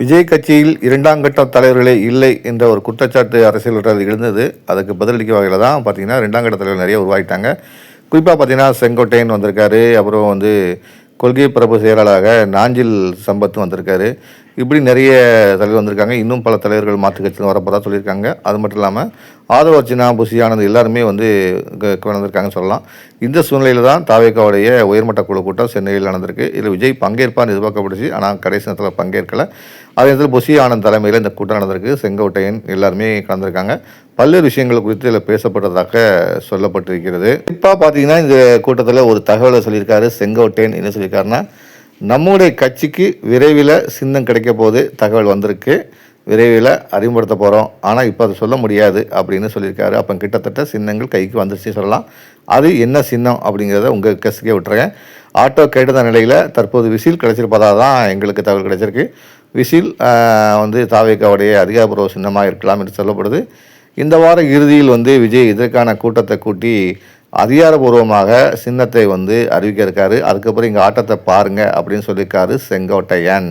விஜய் கட்சியில் இரண்டாம் கட்ட தலைவர்களே இல்லை என்ற ஒரு குற்றச்சாட்டு அரசியல் வட்டாரத்தில் எழுந்தது. அதுக்கு பதிலளிக்க வகையில் தான் பார்த்தீங்கன்னா ரெண்டாம் கட்ட தலைவர் நிறைய உருவாகிட்டாங்க. குறிப்பாக பார்த்தீங்கன்னா செங்கோட்டையன் வந்திருக்காரு. அப்புறம் வந்து கொள்கை பரப்பு செயலாளராக நாஞ்சில் சம்பத்தும் வந்திருக்காரு. இப்படி நிறைய தலைவர் வந்திருக்காங்க. இன்னும் பல தலைவர்கள் மாற்று கட்சியில் வரப்போதா சொல்லியிருக்காங்க. அது மட்டும் இல்லாமல் ஆதரவு அர்ச்சனா புசியானது எல்லாருமே வந்து க- சொல்லலாம். இந்த சூழ்நிலையில் தான் தாவேக்காவுடைய உயர்மட்ட குழு கூட்டம் சென்னையில் நடந்திருக்கு. இதில் விஜய் பங்கேற்பான்னு எதிர்பார்க்கப்பட்டுச்சு ஆனால் கடைசி நேரத்தில் பங்கேற்கல. அதே நேரத்தில் புசி ஆனந்த் தலைமையில் இந்த கூட்டம் நடந்திருக்கு. செங்கோட்டையன் எல்லாருமே கலந்துருக்காங்க. பல்வேறு விஷயங்கள் குறித்து இதில் பேசப்பட்டதாக சொல்லப்பட்டிருக்கிறது. இப்போ பார்த்தீங்கன்னா இந்த கூட்டத்தில் ஒரு தகவலை சொல்லியிருக்காரு செங்கோட்டையன். என்ன சொல்லியிருக்காருன்னா நம்முடைய கட்சிக்கு விரைவில் சின்னம் கிடைக்க போது தகவல் வந்திருக்கு. விரைவில் அறிமுகப்படுத்த போகிறோம் ஆனால் இப்போ அதை சொல்ல முடியாது அப்படின்னு சொல்லியிருக்காரு. அப்போ கிட்டத்தட்ட சின்னங்கள் கைக்கு வந்துருச்சு சொல்லலாம். அது என்ன சின்னம் அப்படிங்கிறத உங்கள் கெஸ்ட்டுக்கே விட்டுறேன். ஆட்டோ கேட்டத நிலையில். தற்போது விசில் கிடச்சிருப்பதாக தான் எங்களுக்கு தகவல் கிடைச்சிருக்கு. விசில் வந்து தாவேக்காவுடைய அதிகாரப்பூர்வ சின்னமாக இருக்கலாம் என்று சொல்லப்படுது. இந்த வார இறுதியில் வந்து விஜய் இதற்கான கூட்டத்தை கூட்டி அதிகாரபூர்வமாக சின்னத்தை வந்து அறிவிக்க இருக்காரு. அதுக்கப்புறம் இங்கே ஆட்டத்தை பாருங்க அப்படின்னு சொல்லியிருக்காரு செங்கோட்டையன்.